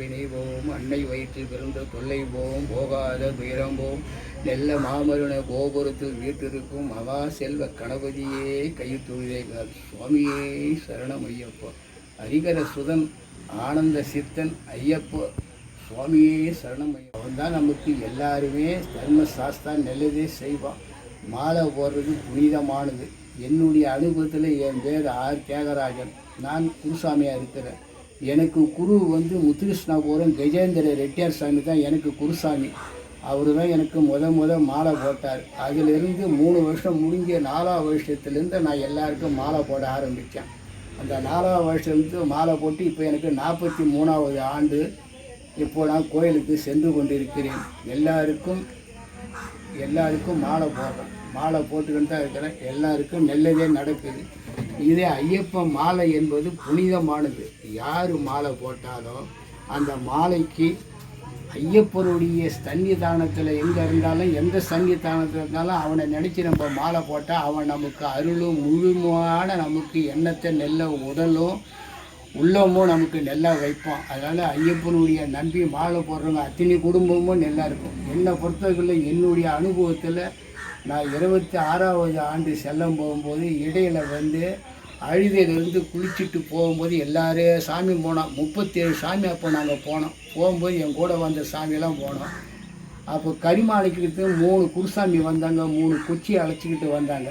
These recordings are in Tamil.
வினை போம் அன்னை வயிற்றில் பிறந்த தொல்லை போம் போகாத துயரம் போம் நெல்ல மாமருண கோபுரத்தில் வீட்டிருக்கும் மகா செல்வ கணபதியே கைத்துழுதேகால் சுவாமியே சரணம் ஐயப்போ ஹரிகர சுதன் ஆனந்த சித்தன் ஐயப்பா சுவாமியே சரணம் அவன் தான் நமக்கு எல்லாருமே தர்ம சாஸ்தா நல்லதே செய்வான். மாலை போடுறது புனிதமானது. என்னுடைய அனுபவத்தில் என் பேர் ஆர். தியாகராஜன். நான் குருசாமியாக இருக்கிறேன். எனக்கு குரு வந்து முத்துகிருஷ்ணாபுரம் கஜேந்திர ரெட்டியார் சாமி தான் எனக்கு குருசாமி. அவர் தான் எனக்கு முத முத மாலை போட்டார். அதிலிருந்து மூணு வருஷம் முடிஞ்ச நாலாவது வருஷத்துலேருந்து நான் எல்லாருக்கும் மாலை போட ஆரம்பித்தேன் அந்த நாலாவது வருஷத்துலேருந்து மாலை போட்டு இப்போ எனக்கு நாற்பத்தி மூணாவது ஆண்டு. இப்போ நான் கோயிலுக்கு சென்று கொண்டிருக்கிறேன். எல்லாருக்கும் எல்லாருக்கும் மாலை போடுறேன். மாலை போட்டுக்கிட்டு தான் இருக்கிறேன். எல்லாருக்கும் நல்லதே நடக்குது. இதே ஐயப்பன் மாலை என்பது புனிதமானது. யார் மாலை போட்டாலும் அந்த மாலைக்கு ஐயப்பருடைய சன்னிதானத்தில் எங்கே இருந்தாலும் எந்த சன்னிதானத்தில் இருந்தாலும் அவனை நினச்சி நம்ம மாலை போட்டால் அவன் நமக்கு அருளும் முழுமையான நமக்கு எண்ணத்தை நெல்ல உடலும் உள்ளமும் நமக்கு நல்லா வைப்பான். அதனால் ஐயப்பனுடைய நம்பி மாலை போடுறவங்க அத்தனை குடும்பமும் நல்லா இருக்கும். என்னை பொறுத்தவரையில் என்னுடைய அனுபவத்தில் நான் இருபத்தி ஆறாவது ஆண்டு செல்லம் போகும்போது இடையில் வந்து அழுதையிலேருந்து குளிச்சுட்டு போகும்போது எல்லாரும் சாமி போனோம். முப்பத்தேழு சாமி அப்போ நாங்கள் போனோம். போகும்போது என் கூட வந்த சாமியெல்லாம் போனோம். அப்போ கரிமாலைக்கு மூணு குருசாமி வந்தாங்க மூணு குச்சி அழைச்சிக்கிட்டு வந்தாங்க.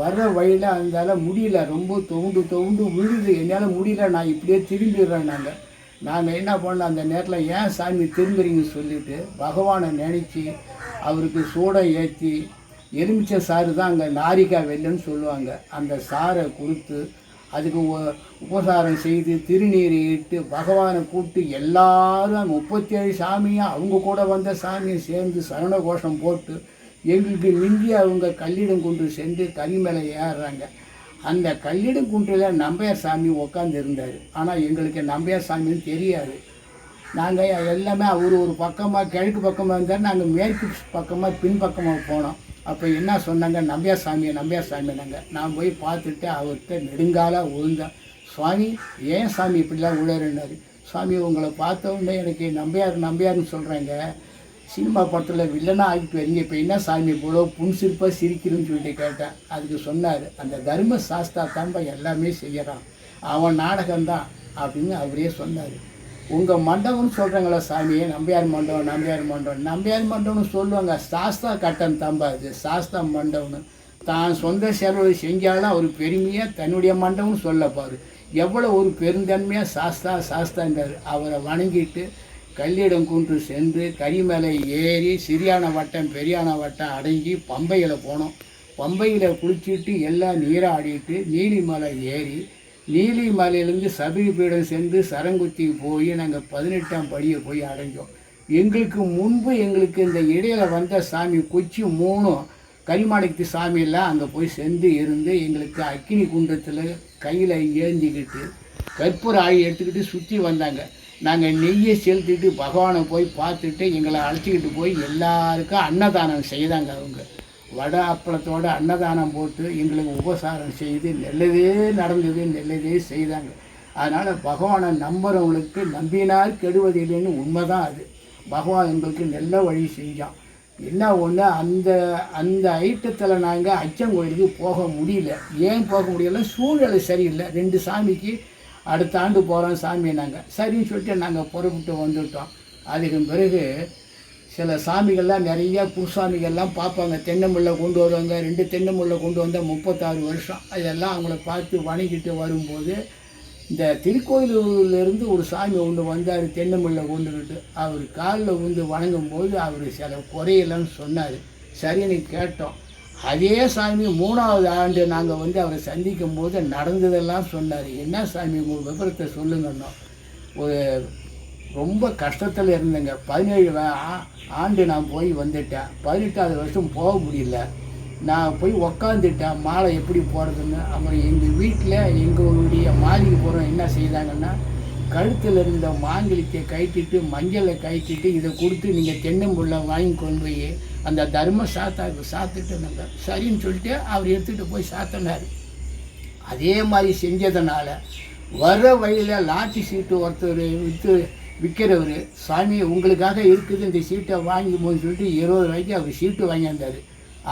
வர்ற வழியில் அதனால் முடியல. ரொம்ப தொண்டு தொண்டு விழுது. என்னால் முடியல. நான் இப்படியே திரும்பிடுறேன் நாங்கள் நாங்கள் என்ன பண்ணோம்? அந்த நேரத்தில் ஏன் சாமி திரும்புறீங்கன்னு சொல்லிட்டு பகவானை நினச்சி அவருக்கு சூடம் ஏற்றி எலுமிச்சை சாறு தான் அங்கே நாரிக்கா வெள்ளன்னு சொல்லுவாங்க. அந்த சாரை கொடுத்து அதுக்கு உ- உபசாரம் செய்து திருநீரை இட்டு பகவானை கூப்பிட்டு எல்லாரும் முப்பத்தேழு சாமியும் அவங்க கூட வந்த சாமியை சேர்ந்து சரண கோஷம் போட்டு எங்களுக்கு மிந்தி அவங்க கல்லிடம் குன்று சென்று கனி மேலே ஏறுறாங்க அந்த கல்லிடம் குன்றில் நம்பையார் சாமி உட்காந்து இருந்தார். ஆனால் எங்களுக்கு நம்பையார் சாமின்னு தெரியாது. நாங்கள் எல்லாமே அவர் ஒரு பக்கமாக கிழக்கு பக்கமாக இருந்தார். நாங்கள் மேற்கு பக்கமாக பின்பக்கமாக போனோம். அப்போ என்ன சொன்னாங்க? நம்பியார் சாமி நம்பியார் சாமினாங்க நான் போய் பார்த்துட்டு அவர்கிட்ட நெடுங்காலாக விழுந்தேன் சுவாமி ஏன் சாமி இப்படிலாம் விழுறாரு சுவாமி உங்களை பார்த்த உடனே எனக்கு நம்பியார் நம்பியார்னு சொல்கிறாங்க சினிமா படத்தில் வில்லனாக ஆகிட்டு வரீங்க. இப்போ என்ன சாமி இவ்வளோ புன்சிரிப்பாக சிரிக்கிறேன்னு சொல்லிட்டு கேட்டேன். அதுக்கு சொன்னார். அந்த தர்ம சாஸ்தா தான்பா எல்லாமே செய்கிறான் அவன் நாடகம்தான் அப்படின்னு அவரே சொன்னார். உங்கள் மண்டபம்னு சொல்கிறாங்களா சாமி நம்பியார் மண்டபம் நம்பியார் மண்டபம். நம்பியார் மண்டபம்னு சொல்லுவாங்க. சாஸ்தா கட்டம் தம்பா அது. சாஸ்தா மண்டபம்னு. தான் சொந்த செலவு செஞ்சாலும் அவர் பெருமையாக தன்னுடைய மண்டபம்னு சொல்லப்பார் எவ்வளோ ஒரு பெருந்தன்மையாக சாஸ்தா சாஸ்தாங்கிறார் அவரை வணங்கிட்டு கல்லிடம் குன்று சென்று கரிமலை ஏறி சிறியான வட்டம் பெரியான வட்டம் அடங்கி பம்பையில் போனோம். பம்பையில் குளிச்சுட்டு எல்லாம் நீராடிட்டு நீலிமலை ஏறி நீலிமலையிலேருந்து சபரிபீடம் சென்று சரங்குத்தி போய் நாங்கள் பதினெட்டாம் படியை போய் அடைஞ்சோம். எங்களுக்கு முன்பு எங்களுக்கு இந்த இடையில வந்த சாமி கொச்சி மூணும் கரிமாணிக்கு சாமியெல்லாம் அங்கே போய் சென்று இருந்து எங்களுக்கு அக்கினி குண்டத்தில் கையில் ஏந்திக்கிட்டு கற்பூர ஆகி எடுத்துக்கிட்டு சுற்றி வந்தாங்க. நாங்கள் நெய்யை செலுத்திட்டு பகவானை போய் பார்த்துட்டு எங்களை அழைச்சிக்கிட்டு போய் எல்லாருக்கும் அன்னதானம் செய்தாங்க அவங்க. வடை அப்பளத்தோட அன்னதானம் போட்டு எங்களுக்கு உபசாரம் செய்து நல்லதே நடந்தது நல்லதே செய்தாங்க. அதனால் பகவானை நம்புறவங்களுக்கு நம்பினார் உண்மை தான் அது. பகவான் எங்களுக்கு நல்ல வழி செஞ்சான். என்ன ஒன்று அந்த அந்த ஐட்டத்தில் நாங்கள் அச்சங்கோயிலுக்கு போக முடியல. ஏன் போக முடியல? சூழ்நிலை சரியில்லை. ரெண்டு சாமிக்கு அடுத்த ஆண்டு போகிறோம் சாமி நாங்கள் சரின்னு சொல்லிட்டு நாங்கள் புறப்பட்டு வந்துவிட்டோம் அதுக்கு பிறகு சில சாமிகள்லாம் நிறைய பூசாமிகள்லாம் பார்ப்பாங்க. தென்னமுள்ள கொண்டு வருவாங்க. ரெண்டு தென்னமுள்ள கொண்டு வந்தால் முப்பத்தாறு வருஷம். அதெல்லாம் அவங்கள பார்த்து வணங்கிட்டு வரும்போது இந்த திருக்கோயிலூர்லேருந்து ஒரு சாமி ஒன்று வந்தார் தென்னமுள்ள கொண்டுக்கிட்டு. அவர் காலில் வந்து வணங்கும் போது அவர் சில குறையலன்னு சொன்னார். சரின்னு கேட்டோம். அதே சாமி மூணாவது ஆண்டு நாங்கள் வந்து அவரை சந்திக்கும் போது நடந்ததெல்லாம் சொன்னார். என்ன சாமி உங்கள் விபரத்தை சொல்லுங்கன்னோ ஒரு ரொம்ப கஷ்டத்தில் இருந்தேங்க. பதினேழு ஆ- ஆண்டு நான் போய் வந்துட்டேன். பதினெட்டாவது வருஷம் போக முடியல. நான் போய் உக்காந்துட்டேன். மாலை எப்படி போகிறதுன்னு அப்புறம் எங்கள் வீட்டில் எங்களுடைய மாளிகை போகிறோம் என்ன செய்தாங்கன்னா கழுத்தில் இருந்த மாங்கலிக்கை கழட்டிட்டு மஞ்சளை கழட்டிட்டு இதை கொடுத்து நீங்கள் தென்னம்புள்ள வாங்கி கொண்டு போய் அந்த தர்ம சாத்தாவுக்கு சாத்துட்டு சரின்னு சொல்லிட்டு அவர் எடுத்துகிட்டு போய் சாத்தினார். அதே மாதிரி செஞ்சதுனால வர்ற வழியில் லாட்டி சீட்டு ஒருத்தர் விற்று விற்கிறவர் சாமி உங்களுக்காக இருக்குது இந்த சீட்டை வாங்கி போய் சொல்லிட்டு இருபது ரூபாய்க்கு அவர் சீட்டு வாங்கியிருந்தார்.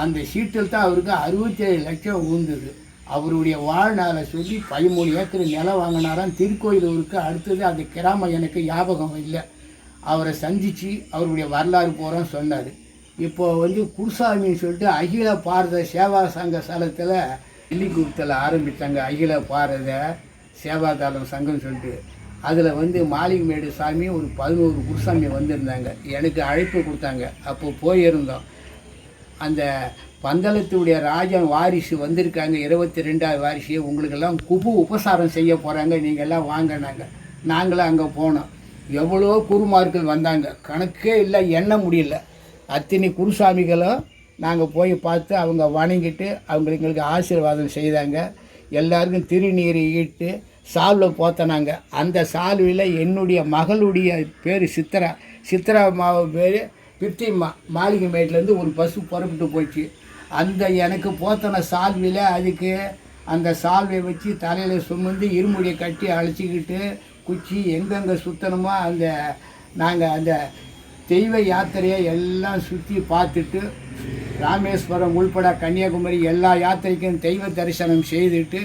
அந்த சீட்டில் தான் அவருக்கு அறுபத்தேழு லட்சம் ஊந்தது. அவருடைய வாழ்நாளை சொல்லி பதிமூணு ஏக்கர் நிலம் வாங்கினாராம். திருக்கோயிலூருக்கு அடுத்தது அந்த கிராமம் எனக்கு ஞாபகம் இல்லை. அவரை சந்தித்து அவருடைய வரலாறு போகிறோம் சொன்னார். இப்போ வந்து குருசாமின்னு சொல்லிட்டு அகில பாரத சேவா சங்க ஸ்தலத்தில் வெள்ளிக்குளத்தில் ஆரம்பித்தாங்க அகில பாரத சேவாதாரம் சங்கம் சொல்லிட்டு. அதில் வந்து மாளிகைமேடு சாமி ஒரு பதினோரு குருசாமி வந்திருந்தாங்க. எனக்கு அழைப்பு கொடுத்தாங்க. அப்போ போயிருந்தோம். அந்த பந்தளத்துடைய ராஜன் வாரிசு வந்திருக்காங்க. இருபத்தி ரெண்டாவது வாரிசு. உங்களுக்கெல்லாம் குபு உபசாரம் செய்ய போகிறாங்க நீங்கள்லாம் வாங்கினாங்க நாங்களும் அங்கே போனோம். எவ்வளோ குருமார்கள் வந்தாங்க. கணக்கே இல்லை எண்ண முடியல. அத்தனை குருசாமிகளும் நாங்கள் போய் பார்த்து அவங்க வணங்கிட்டு அவங்க எங்களுக்கு ஆசீர்வாதம் செய்தாங்க. எல்லாருக்கும் திருநீர் ஈட்டு சாலில் போத்தனாங்க. அந்த சால்வில் என்னுடைய மகளுடைய பேர் சித்ரா. சித்ரா மாவு பேர் பிப்திம்மா மாளிகை மேட்லேருந்து ஒரு பஸ்ஸு புறப்பட்டு போச்சு. அந்த எனக்கு போத்தன சால்வையில் அதுக்கு அந்த சால்வை வச்சு தலையில் சுமந்து இருமுடியை கட்டி அழைச்சிக்கிட்டு குச்சி எங்கெங்கே சுற்றணுமோ அந்த நாங்கள் அந்த தெய்வ யாத்திரையை எல்லாம் சுற்றி பார்த்துட்டு ராமேஸ்வரம் உள்பட கன்னியாகுமரி எல்லா யாத்திரைக்கும் தெய்வ தரிசனம் செய்துட்டு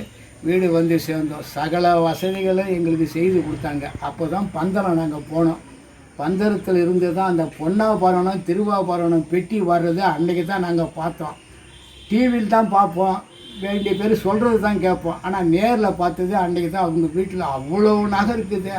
வீடு வந்து சேர்ந்தோம். சகல வசதிகளும் எங்களுக்கு செய்து கொடுத்தாங்க. அப்போ தான் பந்தரம் நாங்கள் போனோம். பந்தரத்தில் இருந்து தான் அந்த பொன்னாபரணம் திருவாபரணம் பெட்டி வர்றது அன்றைக்கி தான் நாங்கள் பார்த்தோம். டிவியில் தான் பார்ப்போம். வேண்டிய பேர் சொல்கிறது தான் கேட்போம். ஆனால் நேரில் பார்த்தது அன்றைக்கி தான் அவங்க வீட்டில் அவ்வளோ நகை இருக்குது.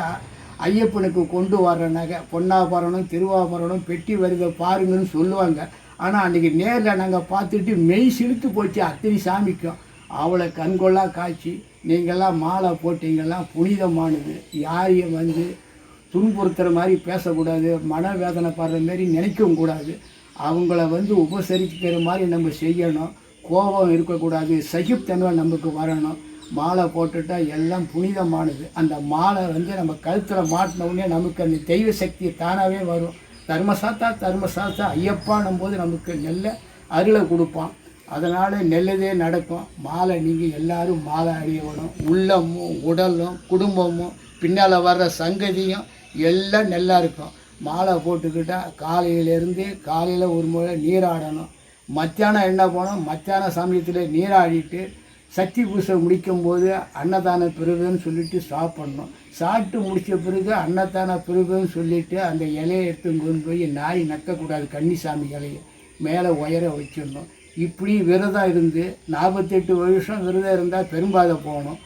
ஐயப்பனுக்கு கொண்டு வர்ற நகை பொன்னாபரணம் திருவாபரணம் பெட்டி வருதை பாருங்கன்னு சொல்லுவாங்க. ஆனால் அன்றைக்கி நேரில் நாங்கள் பார்த்துட்டு மெய் சிலுத்து போச்சு. அத்தனை சாமிக்கும் அவளை கண்கொள்ளா காட்சி நீங்கள்லாம் மாலை போட்டீங்கெல்லாம் புனிதமானது. யாரையும் வந்து துன்புறுத்துகிற மாதிரி பேசக்கூடாது மனவேதனை படுற மாதிரி நினைக்கவும் கூடாது. அவங்கள வந்து உபசரிக்கிற மாதிரி நம்ம செய்யணும். கோபம் இருக்கக்கூடாது சகிப்தன்மை நமக்கு வரணும். மாலை போட்டுட்டா எல்லாம் புனிதமானது. அந்த மாலை வந்து நம்ம கழுத்தில் மாட்டினவுடனே நமக்கு அந்த தெய்வ சக்தி தானாகவே வரும். தர்மசாத்தா தர்மசாத்தா ஐயப்பானும் போது நமக்கு நல்ல அருளை கொடுப்பான். அதனால் நல்லதே நடக்கும். மாலை நீங்கள் எல்லோரும் மாலை அணியணும். உள்ளமும் உடலும் குடும்பமும் பின்னால் வர்ற சங்கதியும் எல்லாம் நல்லா இருக்கும். மாலை போட்டுக்கிட்டால் காலையிலேருந்து காலையில் ஒரு முறை நீராடணும் மத்தியானம் என்ன போனோம் மத்தியான சமயத்தில் நீராடிட்டு சக்தி பூசை முடிக்கும் போது அன்னதான பிறகுன்னு சொல்லிட்டு சாப்பிட்ணும். சாப்பிட்டு முடித்த பிறகு அன்னதான பிறகுன்னு சொல்லிட்டு அந்த இலையை எடுத்து கொண்டு போய் நாய் நக்கக்கூடாது. கன்னிசாமி இலையை மேலே உயர வச்சிடணும். இப்படி விரதம் இருந்து நாற்பத்தெட்டு வருஷம் விரதம் இருந்தால் பெரும்பாதை போகணும்.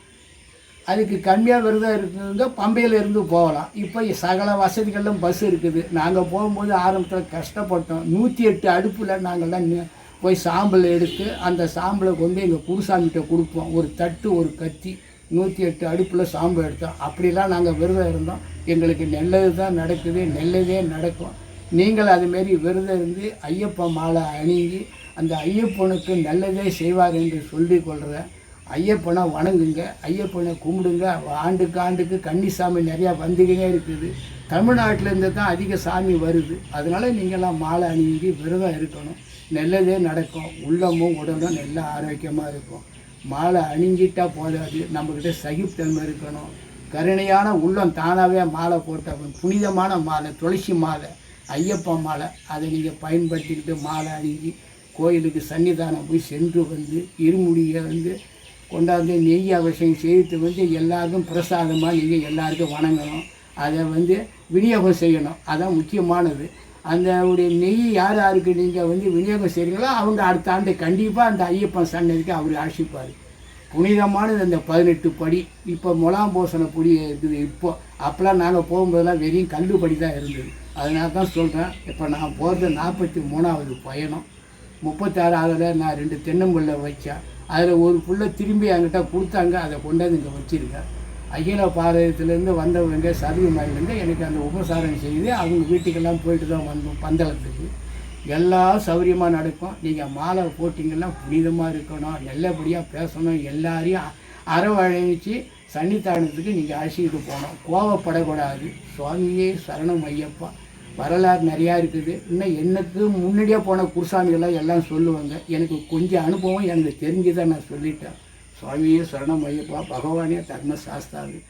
அதுக்கு கம்மியாக விரதம் இருக்குங்க பம்பையில் இருந்து போகலாம். இப்போ சகல வசதிகளும் பஸ் இருக்குது. நாங்கள் போகும்போது ஆரம்பத்தில் கஷ்டப்பட்டோம். நூற்றி எட்டு அடுப்பில் நாங்கள்லாம் போய் சாம்பல் எடுத்து அந்த சாம்பலை கொண்டு எங்கள் குருசாமிகிட்ட கொடுப்போம். ஒரு தட்டு ஒரு கத்தி நூற்றி எட்டு அடுப்பில் சாம்பல் எடுத்தோம். அப்படிலாம் நாங்கள் விரதம் இருந்தோம். எங்களுக்கு நல்லது தான் நடக்குது. நல்லதே நடக்கும். நீங்கள் அதுமாரி விரதம் இருந்து ஐயப்ப மாலை அணிஞ்சு அந்த ஐயப்பனுக்கு நல்லதே செய்வார் என்று சொல்லிக் கொள்கிற ஐயப்பனை வணங்குங்க ஐயப்பனை கும்பிடுங்க. ஆண்டுக்கு ஆண்டுக்கு கன்னிசாமி நிறையா வந்துக்கிட்டே இருக்குது. தமிழ்நாட்டிலேருந்து தான் அதிக சாமி வருது. அதனால் நீங்கள்லாம் மாலை அணிஞ்சு விரதம் இருக்கணும். நல்லதே நடக்கும். உள்ளமும் உடலும் நல்லா ஆரோக்கியமாக இருக்கும். மாலை அணிஞ்சிட்டா போதாது. நம்மக்கிட்ட சகிப்புத்தன்மை இருக்கணும். கருணையான உள்ளம் தானாகவே மாலை போட்டவன் புனிதமான மாலை துளசி மாலை ஐயப்பன் மாலை. அதை நீங்கள் பயன்படுத்திக்கிட்டு மாலை அணிஞ்சு கோயிலுக்கு சன்னிதானம் போய் சென்று வந்து இருமுடியை வந்து கொண்டாந்து நெய் அவசியம் செய்து வந்து எல்லாருக்கும் பிரசாதமாக நீங்கள் எல்லாருக்கும் வணங்கணும். அதை வந்து விநியோகம் செய்யணும். அதான் முக்கியமானது. அந்த உடைய நெய் யார் யாருக்கு நீங்கள் வந்து விநியோகம் செய்கிறீங்களோ அவங்க அடுத்த ஆண்டு கண்டிப்பாக அந்த ஐயப்பன் சன்னதிக்கு அவர் ஆசிப்பார் புனிதமானது அந்த பதினெட்டு படி. இப்போ முலாம்போசன பொடி இருக்குது இப்போ. அப்போலாம் நாங்கள் போகும்போதெல்லாம் வெறும் கல்லுபடி தான் இருந்தது. அதனால தான் சொல்கிறேன் இப்போ நான் போகிறது நாற்பத்தி மூணாவது பயணம். முப்பத்தாறாவதுல நான் ரெண்டு தென்னம்புள்ள வச்சேன். அதில் ஒரு புள்ள திரும்பி என்கிட்ட கொடுத்தாங்க அதை கொண்டாந்து இங்கே வச்சுருக்கேன் அகில பாரதத்துலேருந்து வந்தவங்க சர்வி மயிலேருந்து எனக்கு அந்த உபசாரம் செய்து அவங்க வீட்டுக்கெல்லாம் போயிட்டு தான் வந்தோம் பந்தளத்துக்கு. எல்லாம் சௌரியமாக நடக்கும். நீங்கள் மாலை போட்டிங்கன்னா புனிதமாக இருக்கணும். நல்லபடியாக பேசணும். எல்லாரையும் அரவழைச்சு சன்னிதானத்துக்கு நீங்கள் அழைச்சிக்கிட்டு போகணும். கோவப்படக்கூடாது. சுவாமியே சரணம் ஐயப்பா. வரலாறு நிறையா இருக்குது. இன்னும் எனக்கு முன்னாடியே போன குருசாமிகளாக எல்லாம் சொல்லுவாங்க. எனக்கு கொஞ்சம் அனுபவம் எனக்கு தெரிஞ்சுதான் நான் சொல்லிட்டேன். சுவாமியே சரணம் ஐயப்பா பகவானே தர்ம சாஸ்தாது